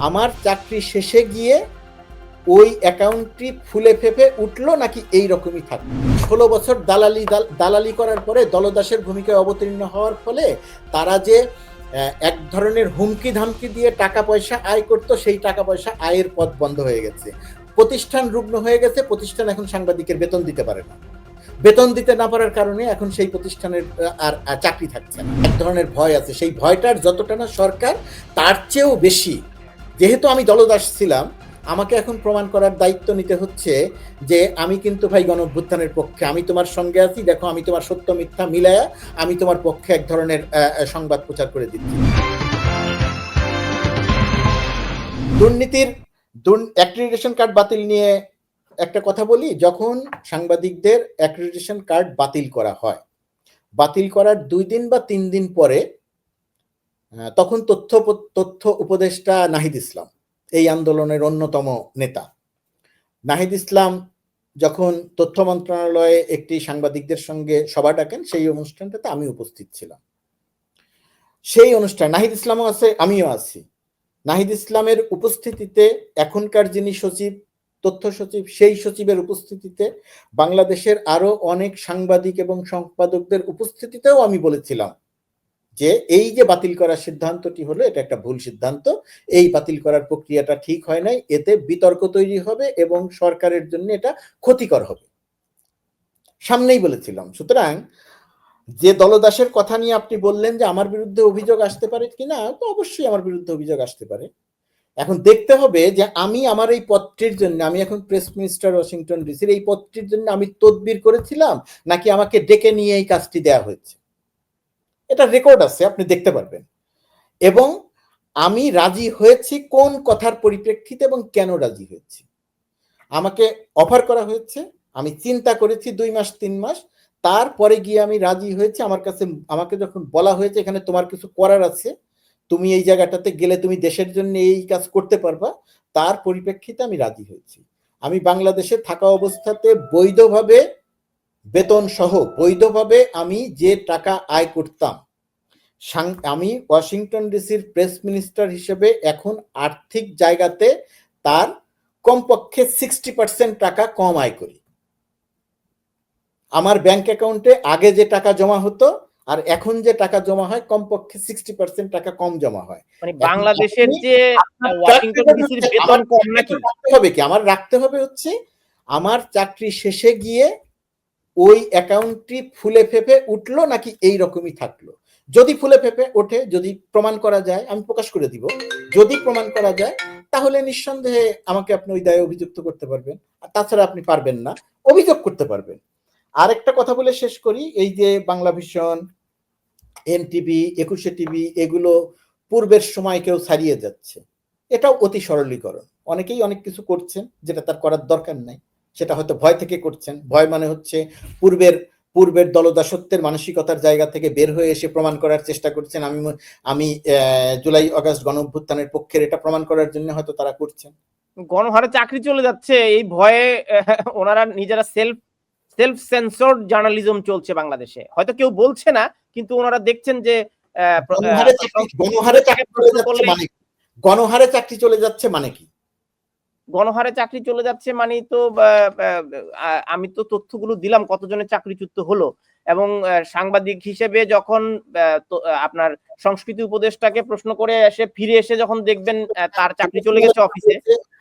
আমার চাকরি শেষে গিয়ে ওই অ্যাকাউন্টটি ফুলে ফেপে উঠল নাকি এই রকমই থাকল ষোলো বছর দালালি দাল- দালালি করার পরে দলদাসের ভূমিকায় অবতীর্ণ হওয়ার ফলে তারা যে এক ধরনের হুমকি ধামকি দিয়ে টাকা পয়সা আয় করতো, সেই টাকা পয়সা আয়ের পথ বন্ধ হয়ে গেছে। প্রতিষ্ঠান রুগ্ন হয়ে গেছে, প্রতিষ্ঠান এখন সাংবাদিকের বেতন দিতে পারে না। বেতন দিতে না পারার কারণে এখন সেই প্রতিষ্ঠানের আর চাকরি থাকছে না। এক ধরনের ভয় আছে। সেই ভয়টার যতটা না সরকার, তার চেয়েও বেশি যেহেতু আমি দলদাস ছিলাম, আমাকে এখন প্রমাণ করার দায়িত্ব নিতে হচ্ছে যে আমি কিন্তু ভাই গণঅভ্যুত্থানের পক্ষে, আমি তোমার সঙ্গে আছি, দেখো আমি তোমার সত্য মিথ্যা মিলায়া আমি তোমার পক্ষে এক ধরনের সংবাদ প্রচার করে দিচ্ছি। দুর্নীতির অ্যাক্রিডিটেশন কার্ড বাতিল নিয়ে একটা কথা বলি, যখন সাংবাদিকদের অ্যাক্রিডিটেশন কার্ড বাতিল করা হয়, বাতিল করার দুই দিন বা তিন দিন পরে তখন তথ্য তথ্য উপদেষ্টা নাহিদ ইসলাম, এই আন্দোলনের অন্যতম নেতা। নাহিদ ইসলাম যখন তথ্য মন্ত্রণালয়ে একটি সাংবাদিকদের সঙ্গে সভা ডাকেন, সেই অনুষ্ঠানটাতে আমি উপস্থিত ছিলাম। সেই অনুষ্ঠান, নাহিদ ইসলামও আছে, আমিও আছি। নাহিদ ইসলামের উপস্থিতিতে এখনকার যিনি সচিব, তথ্য সচিব, সেই সচিবের উপস্থিতিতে বাংলাদেশের আরও অনেক সাংবাদিক এবং সম্পাদকদের উপস্থিতিতেও আমি বলেছিলাম যে এই যে বাতিল করার সিদ্ধান্তটি হলো, এটা একটা ভুল সিদ্ধান্ত। এই বাতিল করার প্রক্রিয়াটা ঠিক হয় নাই, এতে বিতর্ক তৈরি হবে এবং সরকারের জন্য এটা ক্ষতিকর হবে। সামনেই বলেছিলাম, সুতরাং যে দলদাসের কথা নিয়ে আপনি বললেন যে আমার বিরুদ্ধে অভিযোগ আসতে পারে কিনা, তো অবশ্যই আমার বিরুদ্ধে অভিযোগ আসতে পারে। এখন দেখতে হবে যে আমি আমার এই পদটির জন্য, আমি এখন প্রেস মিনিস্টার ওয়াশিংটন ডিসির এই পদটির জন্য আমি তদবির করেছিলাম, নাকি আমাকে ডেকে নিয়ে এই কাজটি দেওয়া হয়েছে? এটা রেকর্ড আছে, আপনি দেখতে পারবেন। এবং আমি রাজি হয়েছি কোন কথার পরিপ্রেক্ষিতে এবং কেন রাজি হয়েছি। আমাকে অফার করা হয়েছে, আমি চিন্তা করেছি দুই মাস, তিন মাস, তারপরে গিয়ে আমি রাজি হয়েছি, আমার কাছে, আমাকে যখন বলা হয়েছে, এখানে তোমার কিছু করার আছে, তুমি এই জায়গাটাতে গেলে তুমি দেশের জন্য এই কাজ করতে পারবা, তার পরিপ্রেক্ষিতে আমি রাজি হয়েছি। আমি বাংলাদেশে থাকা অবস্থাতে বৈধভাবে বেতন সহ, বৈধভাবে আমি যে টাকা আয় করতাম আমি ওয়াশিংটন ডিসির প্রেস মিনিস্টার হিসেবে এখন আর্থিক জায়গাতে তার কমপক্ষে সিক্সটি পার্সেন্ট টাকা কম আয় করি। আমার ব্যাংক অ্যাকাউন্টে আগে যে টাকা জমা হতো আর এখন যে টাকা জমা হয় কমপক্ষে সিক্সটি পার্সেন্ট টাকা কম জমা হয়। মানে বাংলাদেশের যে বেতন কম নাকি? হবে কি? আমার রাখতে হবে হচ্ছে আমার চাকরি শেষে গিয়ে ওই অ্যাকাউন্টটি ফুলে ফেপে উঠল নাকি এই রকমই থাকল? যদি ফুলে ফেপে ওঠে, যদি প্রমাণ করা যায়, আমি প্রকাশ করে দিব। যদি প্রমাণ করা যায়, তাহলে নিঃসন্দেহে আমাকে আপনি ওই দায়ে অভিযুক্ত করতে পারবেন। আর তাছাড়া আপনি পারবেন না, অভিযোগ করতে পারবেন। আরেকটা কথা বলে শেষ করি, এই যে Bangla vision NTV, Ekushey TV, এগুলো পূর্বের সময় কেউ ছাড়িয়ে যাচ্ছে। এটাও অতি সরলীকরণ। অনেকেই অনেক কিছু করছেন, যেটা তার করার দরকার নাই। সেটা হয়তো ভয় থেকে করছেন। ভয় মানে হচ্ছে পূর্বের পূর্বের দলদাসত্বের মানসিকতার জায়গা থেকে বের হয়ে এসে প্রমাণ করার চেষ্টা করছেন। আমি আমি জুলাই আগস্ট গণ অভ্যুত্থানের পক্ষের এটা প্রমাণ করার জন্য হয়তো তারা করছেন। গণহারে চাকরি চলে যাচ্ছে। এই ভয়ে ওনারা নিজেরা সেলফ সেলফ সেন্সর্ড জার্নালিজম চলছে বাংলাদেশে। হয়তো কেউ বলছে না কিন্তু ওনারা দেখছেন যে আহ, গণহারে চাকরি- গণহারে চাকরি চলে যাচ্ছে মানে কি? গণহারে চাকরি চলে যাচ্ছে মানে কি? গণহারে চাকরি চলে যাচ্ছে মানে তো আমি তো তথ্যগুলো দিলাম কতজনের চাকরিচ্যুত হলো। এবং সাংবাদিক হিসেবে যখন আপনার সংস্কৃতি উপদেষ্টাকে প্রশ্ন করে এসে ফিরে এসে যখন দেখবেন তার চাকরি চলে গেছে অফিসে।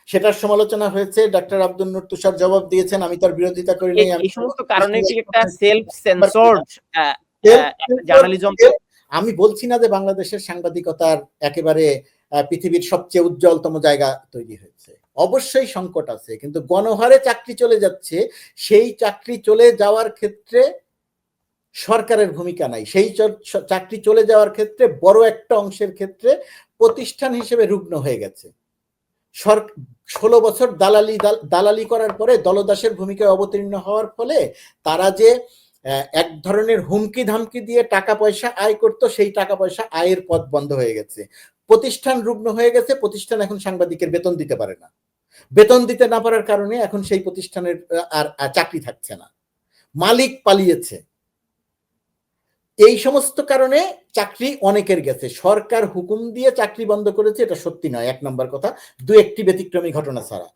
সেটার সমালোচনা হয়েছে ডাক্তার আব্দুল নূর তুষার জবাব দিয়েছেন আমি তার বিরোধিতা করি নাই এই- সমস্ত কারণে কি একটা সেলফ সেন্সর্ড জার্নালিজম আমি বলছি না যে বাংলাদেশের সাংবাদিকতার একেবারে পৃথিবীর সবচেয়ে উজ্জ্বলতম জায়গা তৈরি হয়েছে। অবশ্যই সংকট আছে, কিন্তু গণহারে চাকরি চলে যাচ্ছে, সেই চাকরি চলে যাওয়ার ক্ষেত্রে সরকারের ভূমিকা নাই। সেই চাকরি চলে যাওয়ার ক্ষেত্রে বড় একটা অংশের ক্ষেত্রে প্রতিষ্ঠান হিসেবে রুগ্ন হয়ে গেছে। ষোলো বছর দালালি, দাল- দালালি করার পরে দলদাসের ভূমিকায় অবতীর্ণ হওয়ার ফলে তারা যে এক ধরনের হুমকি ধামকি দিয়ে টাকা পয়সা আয় করতো, সেই টাকা পয়সা আয়ের পথ বন্ধ হয়ে গেছে। প্রতিষ্ঠান রুগ্ন হয়ে গেছে, প্রতিষ্ঠান এখন সাংবাদিকের বেতন দিতে পারে না। বেতন দিতে না পারার কারণে এখন সেই প্রতিষ্ঠানের আর চাকরি থাকছে না। মালিক পালিয়েছে। এই সমস্ত কারণে চাকরি অনেকের গেছে। সরকার হুকুম দিয়ে চাকরি বন্ধ করেছে, এটা সত্যি নয়, এক নম্বর কথা। দু একটি ব্যতিক্রমী ঘটনা ছাড়া।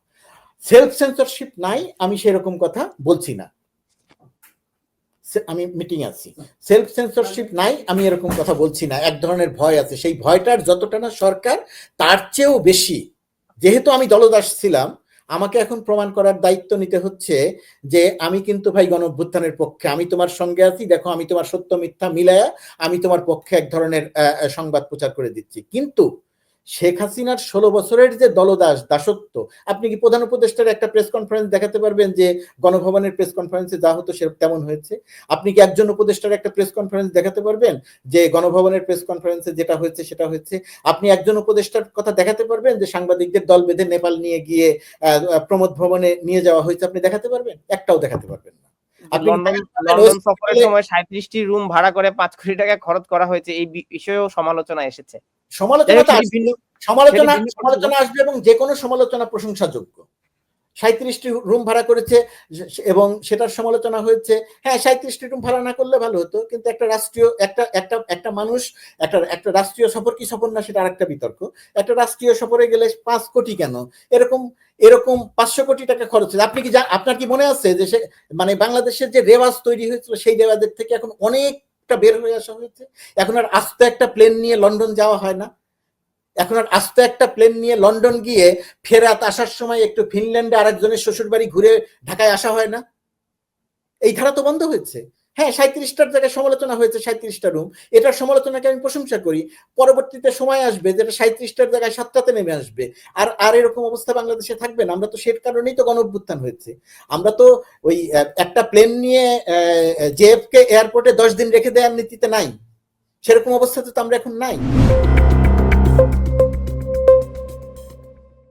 সেলফ সেন্সরশিপ নাই, আমি সেরকম কথা বলছি না। আমি মিটিং আছি। সেলফ সেন্সরশিপ নাই, আমি এরকম কথা বলছি না। এক ধরনের ভয় আছে। সেই ভয়টার যতটা না সরকার, তার চেয়েও বেশি যেহেতু আমি দলদাস ছিলাম, আমাকে এখন প্রমাণ করার দায়িত্ব নিতে হচ্ছে যে আমি কিন্তু ভাই গণ অভ্যুত্থানের পক্ষে, আমি তোমার সঙ্গে আছি, দেখো আমি তোমার সত্য মিথ্যা মিলায়া আমি তোমার পক্ষে এক ধরনের সংবাদ প্রচার করে দিচ্ছি। কিন্তু শেখ হাসিনার ষোলো বছরের যে দলদাস দাসত্ব আপনি কি প্রধান উপদেষ্টার একটা প্রেস কনফারেন্স দেখাতে পারবেন যে গণভবনের প্রেস কনফারেন্সে যা হতো সে তেমন হয়েছে? আপনি কি একজন উপদেষ্টার একটা প্রেস কনফারেন্স দেখাতে পারবেন যে গণভবনের প্রেস কনফারেন্সে যেটা হয়েছে সেটা হয়েছে? আপনি একজন উপদেষ্টার কথা দেখাতে পারবেন যে সাংবাদিকদের দল বেঁধে নেপাল নিয়ে গিয়ে প্রমোদ ভবনে নিয়ে যাওয়া হয়েছে আপনি দেখাতে পারবেন? একটাও দেখাতে পারবেন না। লন্ডন সফরের সময় সাঁত্রিশটি রুম ভাড়া করে পাঁচ কোটি টাকা খরচ করা হয়েছে। এই বিষয়েও সমালোচনা এসেছে। সমালোচনা সমালোচনা সমালোচনা। আসবে এবং যে কোনো সমালোচনা প্রশংসাযোগ্য। সাঁত্রিশটি রুম ভাড়া করেছে এবং সেটার সমালোচনা হয়েছে। হ্যাঁ সাঁত্রিশটি রুম ভাড়া না করলে ভালো হতো কিন্তু একটা রাষ্ট্রীয় একটা একটা একটা মানুষ একটা একটা রাষ্ট্রীয় সফর কি সফর না সেটা আরেকটা বিতর্ক। একটা রাষ্ট্রীয় সফরে গেলে পাঁচ কোটি কেন? এরকম এরকম পাঁচশো কোটি টাকা খরচ হয়েছে। আপনি কি আপনার কি মনে আছে যে সে মানে বাংলাদেশের যে রেওয়াজ তৈরি হয়েছিল সেই রেওয়াজের থেকে এখন অনেকটা বের হয়ে আসা হয়েছে। এখন আর আস্ত একটা প্লেন নিয়ে লন্ডন যাওয়া হয় না। এখন আর আস্ত একটা প্লেন নিয়ে লন্ডন গিয়ে ফেরাত আসার সময় একটু ফিনল্যান্ডে আরেকজনের শ্বশুর বাড়ি ঘুরে ঢাকায় আসা হয় না। এই ধারা তো বন্ধ হয়েছে। হ্যাঁ সাঁত্রিশটার জায়গায় সমালোচনা হয়েছে সাঁত্রিশটা রুম এটার সমালোচনাকে আমি প্রশংসা করি। পরবর্তীতে সময় আসবে যেটা সাঁত্রিশটার জায়গায় সাতটাতে নেমে আসবে। আর আর এরকম অবস্থা বাংলাদেশে থাকবে না। আমরা তো সে কারণেই তো গণ অভ্যুত্থান হয়েছে। আমরা তো ওই একটা প্লেন নিয়ে জেএফকে এয়ারপোর্টে দশ দিন রেখে দেওয়ার নীতিতে নাই। সেরকম অবস্থাতে তো আমরা এখন নাই।